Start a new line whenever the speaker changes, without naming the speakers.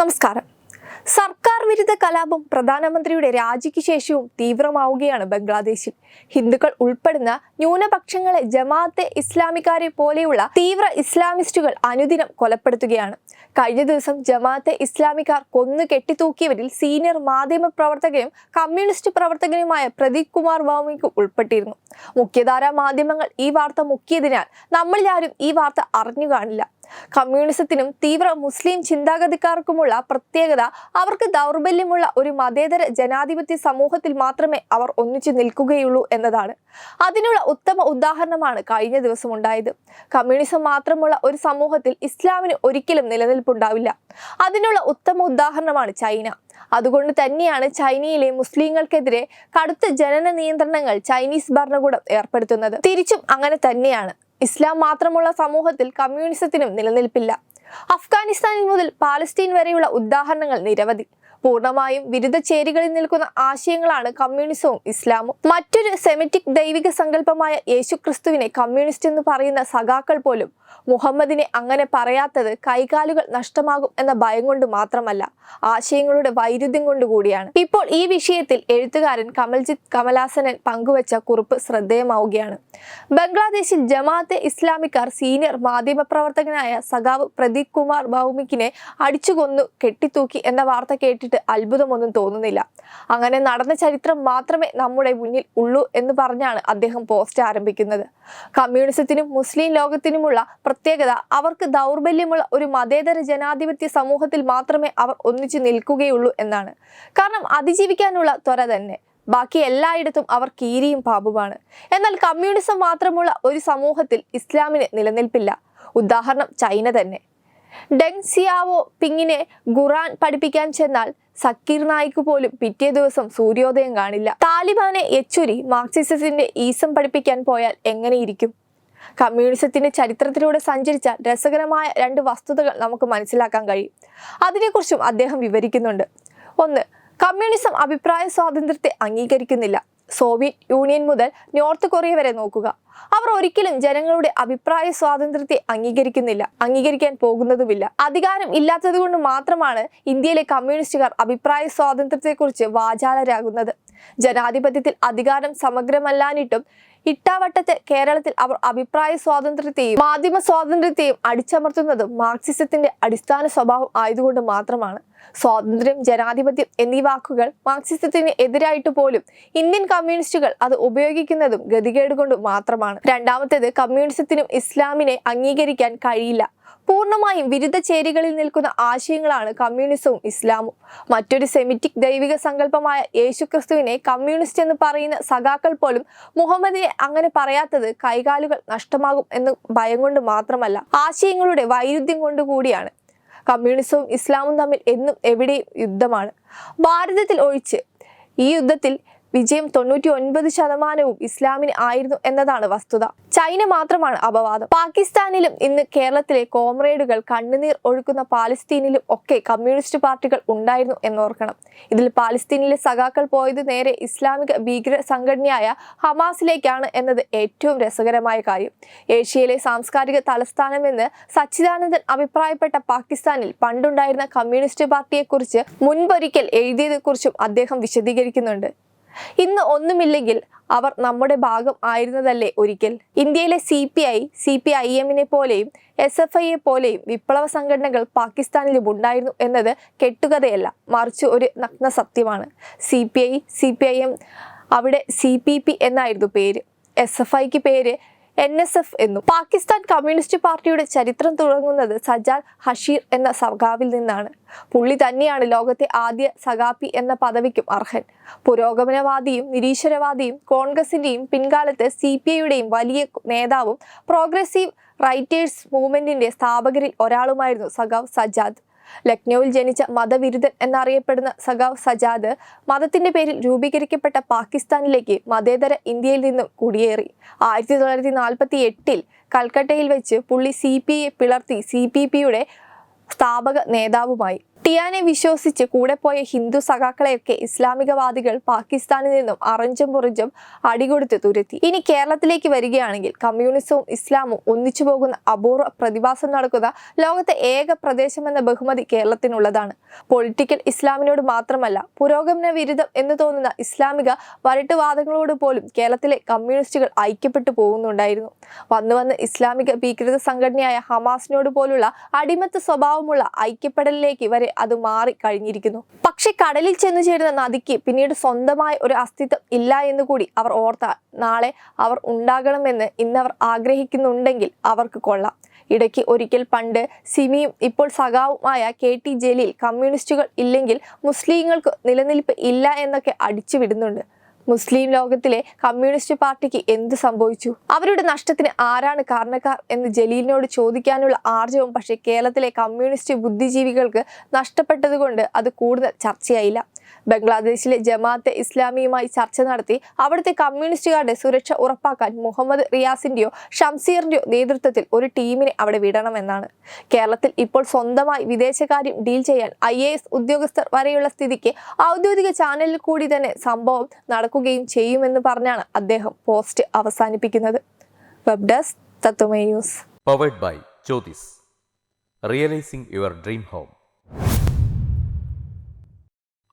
നമസ്കാരം. സർക്കാർ വിരുദ്ധ കലാപം പ്രധാനമന്ത്രിയുടെ രാജിക്ക് ശേഷവും തീവ്രമാവുകയാണ് ബംഗ്ലാദേശിൽ. ഹിന്ദുക്കൾ ഉൾപ്പെടുന്ന ന്യൂനപക്ഷങ്ങളെ ജമാഅത്തെ ഇസ്ലാമിക്കാരെ പോലെയുള്ള തീവ്ര ഇസ്ലാമിസ്റ്റുകൾ അനുദിനം കൊലപ്പെടുത്തുകയാണ്. കഴിഞ്ഞ ദിവസം ജമാഅത്തെ ഇസ്ലാമിക്കാർ കൊന്നു കെട്ടിത്തൂക്കിയവരിൽ സീനിയർ മാധ്യമ പ്രവർത്തകനും കമ്മ്യൂണിസ്റ്റ് പ്രവർത്തകനുമായ പ്രദീപ് കുമാർ വാമിക്കും ഉൾപ്പെട്ടിരുന്നു. മുഖ്യധാരാ മാധ്യമങ്ങൾ ഈ വാർത്ത മുക്കിയതിനാൽ നമ്മളിലാരും ഈ വാർത്ത അറിഞ്ഞു കാണില്ല. കമ്മ്യൂണിസത്തിനും തീവ്ര മുസ്ലിം ചിന്താഗതിക്കാർക്കുമുള്ള പ്രത്യേകത അവർക്ക് ദൗർബല്യമുള്ള ഒരു മതേതര ജനാധിപത്യ സമൂഹത്തിൽ മാത്രമേ അവർ ഒന്നിച്ചു നിൽക്കുകയുള്ളൂ എന്നതാണ്. അതിനുള്ള ഉത്തമ ഉദാഹരണമാണ് കഴിഞ്ഞ ദിവസം ഉണ്ടായത് കമ്മ്യൂണിസം മാത്രമുള്ള ഒരു സമൂഹത്തിൽ ഇസ്ലാമിന് ഒരിക്കലും നിലനിൽപ്പുണ്ടാവില്ല. അതിനുള്ള ഉത്തമ ഉദാഹരണമാണ് ചൈന. അതുകൊണ്ട് തന്നെയാണ് ചൈനയിലെ മുസ്ലിങ്ങൾക്കെതിരെ കടുത്ത ജനന നിയന്ത്രണങ്ങൾ ചൈനീസ് ഭരണകൂടം ഏർപ്പെടുത്തുന്നത്. തിരിച്ചും അങ്ങനെ തന്നെയാണ്. ഇസ്ലാം മാത്രമുള്ള സമൂഹത്തിൽ കമ്മ്യൂണിസത്തിനും നിലനിൽപ്പില്ല. അഫ്ഗാനിസ്ഥാനിൽ മുതൽ പാലസ്തീൻ വരെയുള്ള ഉദാഹരണങ്ങൾ നിരവധി. പൂർണമായും വിരുദ്ധ ചേരികളിൽ നിൽക്കുന്ന ആശയങ്ങളാണ് കമ്മ്യൂണിസവും ഇസ്ലാമും. മറ്റൊരു സെമിറ്റിക് ദൈവിക സങ്കല്പമായ യേശുക്രിസ്തുവിനെ കമ്മ്യൂണിസ്റ്റ് എന്ന് പറയുന്ന സഖാക്കൾ പോലും മുഹമ്മദിനെ അങ്ങനെ പറയാത്തത് കൈകാലുകൾ നഷ്ടമാകും എന്ന ഭയം കൊണ്ട് മാത്രമല്ല ആശയങ്ങളുടെ വൈരുദ്ധ്യം കൊണ്ട് കൂടിയാണ്. ഇപ്പോൾ ഈ വിഷയത്തിൽ എഴുത്തുകാരൻ കമൽജിത്ത് കമലാസനൻ പങ്കുവച്ച കുറിപ്പ് ശ്രദ്ധേയമാവുകയാണ്. ബംഗ്ലാദേശിൽ ജമാഅത്തെ ഇസ്ലാമിക്കാർ സീനിയർ മാധ്യമപ്രവർത്തകനായ സഖാവ് പ്രദീപ് കുമാർ ഭൗമിക്കിനെ അടിച്ചുകൊന്നു കെട്ടിത്തൂക്കി എന്ന വാർത്ത കേട്ടിട്ട് അത്ഭുതമൊന്നും തോന്നുന്നില്ല. അങ്ങനെ നടന്ന ചരിത്രം മാത്രമേ നമ്മുടെ മുന്നിൽ ഉള്ളൂ എന്ന് പറഞ്ഞാണ് അദ്ദേഹം പോസ്റ്റ് ആരംഭിക്കുന്നത്. കമ്മ്യൂണിസത്തിനും മുസ്ലിം ലോകത്തിനുമുള്ള പ്രത്യേകത. അവർക്ക് ദൗർബല്യമുള്ള ഒരു മതേതര ജനാധിപത്യ സമൂഹത്തിൽ മാത്രമേ അവർ ഒന്നിച്ചു നിൽക്കുകയുള്ളൂ എന്നാണ്. കാരണം അതിജീവിക്കാനുള്ള ത്വര തന്നെ. ബാക്കി എല്ലായിടത്തും അവർ കീരിയും പാപുമാണ് എന്നാൽ കമ്മ്യൂണിസം മാത്രമുള്ള ഒരു സമൂഹത്തിൽ ഇസ്ലാമിന് നിലനിൽപ്പില്ല. ഉദാഹരണം ചൈന തന്നെ. ഡെങ് സിയാവോ പിങ്ങിനെ ഖുറാൻ പഠിപ്പിക്കാൻ ചെന്നാൽ സക്കീർ നായിക്ക് പോലും പിറ്റേ ദിവസം സൂര്യോദയം കാണില്ല. താലിബാനെ യെച്ചൂരി മാർക്സിസത്തിന്റെ ഈസം പഠിപ്പിക്കാൻ പോയാൽ എങ്ങനെയിരിക്കും? കമ്മ്യൂണിസത്തിന്റെ ചരിത്രത്തിലൂടെ സഞ്ചരിച്ച രസകരമായ രണ്ട് വസ്തുതകൾ നമുക്ക് മനസ്സിലാക്കാൻ കഴിയും. അതിനെക്കുറിച്ചും അദ്ദേഹം വിവരിക്കുന്നുണ്ട്. ഒന്ന് കമ്മ്യൂണിസം അഭിപ്രായ സ്വാതന്ത്ര്യത്തെ അംഗീകരിക്കുന്നില്ല. സോവിയറ്റ് യൂണിയൻ മുതൽ നോർത്ത് കൊറിയ വരെ നോക്കുക. അവർ ഒരിക്കലും ജനങ്ങളുടെ അഭിപ്രായ സ്വാതന്ത്ര്യത്തെ അംഗീകരിക്കുന്നില്ല അംഗീകരിക്കാൻ പോകുന്നതുമില്ല. അധികാരം ഇല്ലാത്തത് കൊണ്ട് മാത്രമാണ് ഇന്ത്യയിലെ കമ്മ്യൂണിസ്റ്റുകാർ അഭിപ്രായ സ്വാതന്ത്ര്യത്തെക്കുറിച്ച് വാചാലരാകുന്നത്. ജനാധിപത്യത്തിൽ അധികാരം സമഗ്രമല്ലാനിട്ടും ഇട്ടാവട്ടത്തെ കേരളത്തിൽ അവർ അഭിപ്രായ സ്വാതന്ത്ര്യത്തെയും മാധ്യമ സ്വാതന്ത്ര്യത്തെയും അടിച്ചമർത്തുന്നതും മാർക്സിസത്തിന്റെ അടിസ്ഥാന സ്വഭാവം ആയതുകൊണ്ട് മാത്രമാണ്. സ്വാതന്ത്ര്യം ജനാധിപത്യം എന്നീ വാക്കുകൾ മാർക്സിസത്തിന് എതിരായിട്ട് പോലും ഇന്ത്യൻ കമ്മ്യൂണിസ്റ്റുകൾ അത് ഉപയോഗിക്കുന്നതും ഗതികേട് കൊണ്ട് മാത്രമാണ്. രണ്ടാമത്തേത് കമ്മ്യൂണിസത്തിനും ഇസ്ലാമിനെ അംഗീകരിക്കാൻ കഴിയില്ല. പൂർണമായും വിരുദ്ധ ചേരികളിൽ നിൽക്കുന്ന ആശയങ്ങളാണ് കമ്മ്യൂണിസവും ഇസ്ലാമും. മറ്റൊരു സെമിറ്റിക് ദൈവിക സങ്കല്പമായ യേശുക്രിസ്തുവിനെ കമ്മ്യൂണിസ്റ്റ് എന്ന് പറയുന്ന സഖാക്കൾ പോലും മുഹമ്മദിനെ അങ്ങനെ പറയാത്തത് കൈകാലുകൾ നഷ്ടമാകും എന്ന് ഭയം കൊണ്ട് മാത്രമല്ല ആശയങ്ങളുടെ വൈരുദ്ധ്യം കൊണ്ട് കൂടിയാണ്. കമ്മ്യൂണിസവും ഇസ്ലാമും തമ്മിൽ എന്നും എവിടെയും യുദ്ധമാണ്. ഭാരതത്തിൽ ഒഴിച്ച് ഈ യുദ്ധത്തിൽ വിജയം തൊണ്ണൂറ്റി ഒൻപത് ശതമാനവും ഇസ്ലാമിന് ആയിരുന്നു എന്നതാണ് വസ്തുത. ചൈന മാത്രമാണ് അപവാദം. പാകിസ്ഥാനിലും ഇന്ന് കേരളത്തിലെ കോമ്രേഡുകൾ കണ്ണുനീർ ഒഴുക്കുന്ന പാലസ്തീനിലും ഒക്കെ കമ്മ്യൂണിസ്റ്റ് പാർട്ടികൾ ഉണ്ടായിരുന്നു എന്നോർക്കണം. ഇതിൽ പാലസ്തീനിലെ സഖാക്കൾ പോയത് നേരെ ഇസ്ലാമിക ഭീകര സംഘടനയായ ഹമാസിലേക്കാണ് എന്നത് ഏറ്റവും രസകരമായ കാര്യം. ഏഷ്യയിലെ സാംസ്കാരിക തലസ്ഥാനമെന്ന് സച്ചിദാനന്ദൻ അഭിപ്രായപ്പെട്ട പാകിസ്ഥാനിൽ പണ്ടുണ്ടായിരുന്ന കമ്മ്യൂണിസ്റ്റ് പാർട്ടിയെക്കുറിച്ച് മുൻപൊരിക്കൽ എഴുതിയതിനെക്കുറിച്ചും അദ്ദേഹം വിശദീകരിക്കുന്നുണ്ട്. ഇന്ന് ഒന്നുമില്ലെങ്കിൽ അവർ നമ്മുടെ ഭാഗം ആയിരുന്നതല്ലേ ഒരിക്കൽ? ഇന്ത്യയിലെ C P I C P I എമ്മിനെ പോലെയും എസ് എഫ് ഐയെ പോലെയും വിപ്ലവ സംഘടനകൾ പാകിസ്ഥാനിലും ഉണ്ടായിരുന്നു എന്നത് കെട്ടുകഥയല്ല. മറിച്ച് ഒരു നഗ്ന സത്യമാണ്. C P I C P I M അവിടെ സി പി പി എന്നായിരുന്നു പേര്. എസ് എഫ് ഐക്ക് പേര് എൻ എസ് എഫ് എന്നും. പാകിസ്ഥാൻ കമ്മ്യൂണിസ്റ്റ് പാർട്ടിയുടെ ചരിത്രം തുടങ്ങുന്നത് സജാൽ ഹഷീർ എന്ന സഖാവിൽ നിന്നാണ്. പുള്ളി തന്നെയാണ് ലോകത്തെ ആദ്യ സഖാപ്പി എന്ന പദവിക്കും അർഹൻ. പുരോഗമനവാദിയും നിരീശ്വരവാദിയും കോൺഗ്രസിന്റെയും പിൻകാലത്ത് സി പി ഐയുടെയും വലിയ നേതാവും പ്രോഗ്രസീവ് റൈറ്റേഴ്സ് മൂവ്മെന്റിന്റെ സ്ഥാപകരിൽ ഒരാളുമായിരുന്നു സഖാവ് സജാദ്. ലക്നൌവിൽ ജനിച്ച മതവിരുദ്ധൻ എന്നറിയപ്പെടുന്ന സഖാവ് സജാദ് മതത്തിന്റെ പേരിൽ രൂപീകരിക്കപ്പെട്ട പാകിസ്ഥാനിലേക്ക് മതേതര ഇന്ത്യയിൽ നിന്നും കുടിയേറി. ആയിരത്തി തൊള്ളായിരത്തി നാൽപ്പത്തി എട്ടിൽ കൽക്കട്ടയിൽ വെച്ച് പുള്ളി സി പി എ പിളർത്തി സി പി പിയുടെ സ്ഥാപക നേതാവുമായി. ടി കുട്ടിയാനെ വിശ്വസിച്ച് കൂടെ പോയ ഹിന്ദു സഖാക്കളെയൊക്കെ ഇസ്ലാമികവാദികൾ പാകിസ്ഥാനിൽ നിന്നും അറഞ്ചും പുറഞ്ചും അടികൊടുത്ത് തുരത്തി. ഇനി കേരളത്തിലേക്ക് വരികയാണെങ്കിൽ കമ്മ്യൂണിസവും ഇസ്ലാമും ഒന്നിച്ചു പോകുന്ന അപൂർവ പ്രതിഭാസം നടക്കുന്ന ലോകത്തെ ഏക പ്രദേശമെന്ന ബഹുമതി കേരളത്തിനുള്ളതാണ്. പൊളിറ്റിക്കൽ ഇസ്ലാമിനോട് മാത്രമല്ല പുരോഗമന വിരുദ്ധം എന്ന് തോന്നുന്ന ഇസ്ലാമിക വരട്ടുവാദങ്ങളോട് പോലും കേരളത്തിലെ കമ്മ്യൂണിസ്റ്റുകൾ ഐക്യപ്പെട്ടു പോകുന്നുണ്ടായിരുന്നു. വന്നു വന്ന് ഇസ്ലാമിക ഭീകരത സംഘടനയായ ഹമാസിനോട് പോലുള്ള അടിമത്ത സ്വഭാവമുള്ള ഐക്യപ്പെടലിലേക്ക് വരെ അത് മാറി കഴിഞ്ഞിരിക്കുന്നു. പക്ഷെ കടലിൽ ചെന്നു ചേരുന്ന നദിക്ക് പിന്നീട് സ്വന്തമായ ഒരു അസ്തിത്വം ഇല്ല എന്ന് കൂടി അവർ ഓർത്താൽ നാളെ അവർ ഉണ്ടാകണമെന്ന് ഇന്നവർ ആഗ്രഹിക്കുന്നുണ്ടെങ്കിൽ അവർക്ക് കൊള്ളാം. ഇടയ്ക്ക് ഒരിക്കൽ പണ്ട് സിമിയും ഇപ്പോൾ സഖാവുമായ കെ ടി ജലീൽ കമ്മ്യൂണിസ്റ്റുകൾ ഇല്ലെങ്കിൽ മുസ്ലിങ്ങൾക്ക് നിലനിൽപ്പ് ഇല്ല എന്നൊക്കെ അടിച്ചു വിടുന്നുണ്ട്. മുസ്ലിം ലോകത്തിലെ കമ്മ്യൂണിസ്റ്റ് പാർട്ടിക്ക് എന്ത് സംഭവിച്ചു? അവരുടെ നഷ്ടത്തിന് ആരാണ് കാരണക്കാർ എന്ന് ജലീലിനോട് ചോദിക്കാനുള്ള ആർജവും പക്ഷേ കേരളത്തിലെ കമ്മ്യൂണിസ്റ്റ് ബുദ്ധിജീവികൾക്ക് നഷ്ടപ്പെട്ടതുകൊണ്ട് അത് കൂടുതൽ ചർച്ചയായില്ല. ബംഗ്ലാദേശിലെ ജമാഅത്തെ ഇസ്ലാമിയുമായി ചർച്ച നടത്തി അവിടുത്തെ കമ്മ്യൂണിസ്റ്റുകാരുടെ സുരക്ഷ ഉറപ്പാക്കാൻ മുഹമ്മദ് റിയാസിന്റെയോ ഷംസീറിന്റെയോ നേതൃത്വത്തിൽ ഒരു ടീമിനെ അവിടെ വിടണമെന്നാണ് കേരളത്തിൽ ഇപ്പോൾ സ്വന്തമായി വിദേശകാര്യം ഡീൽ ചെയ്യാൻ ഐ ഉദ്യോഗസ്ഥർ വരെയുള്ള സ്ഥിതിക്ക് ഔദ്യോഗിക ചാനലിൽ കൂടി തന്നെ സംഭവം നടക്കുകയും ചെയ്യുമെന്ന് പറഞ്ഞാണ് അദ്ദേഹം പോസ്റ്റ് അവസാനിപ്പിക്കുന്നത് web desk
by Jyotis. Realizing your dream home.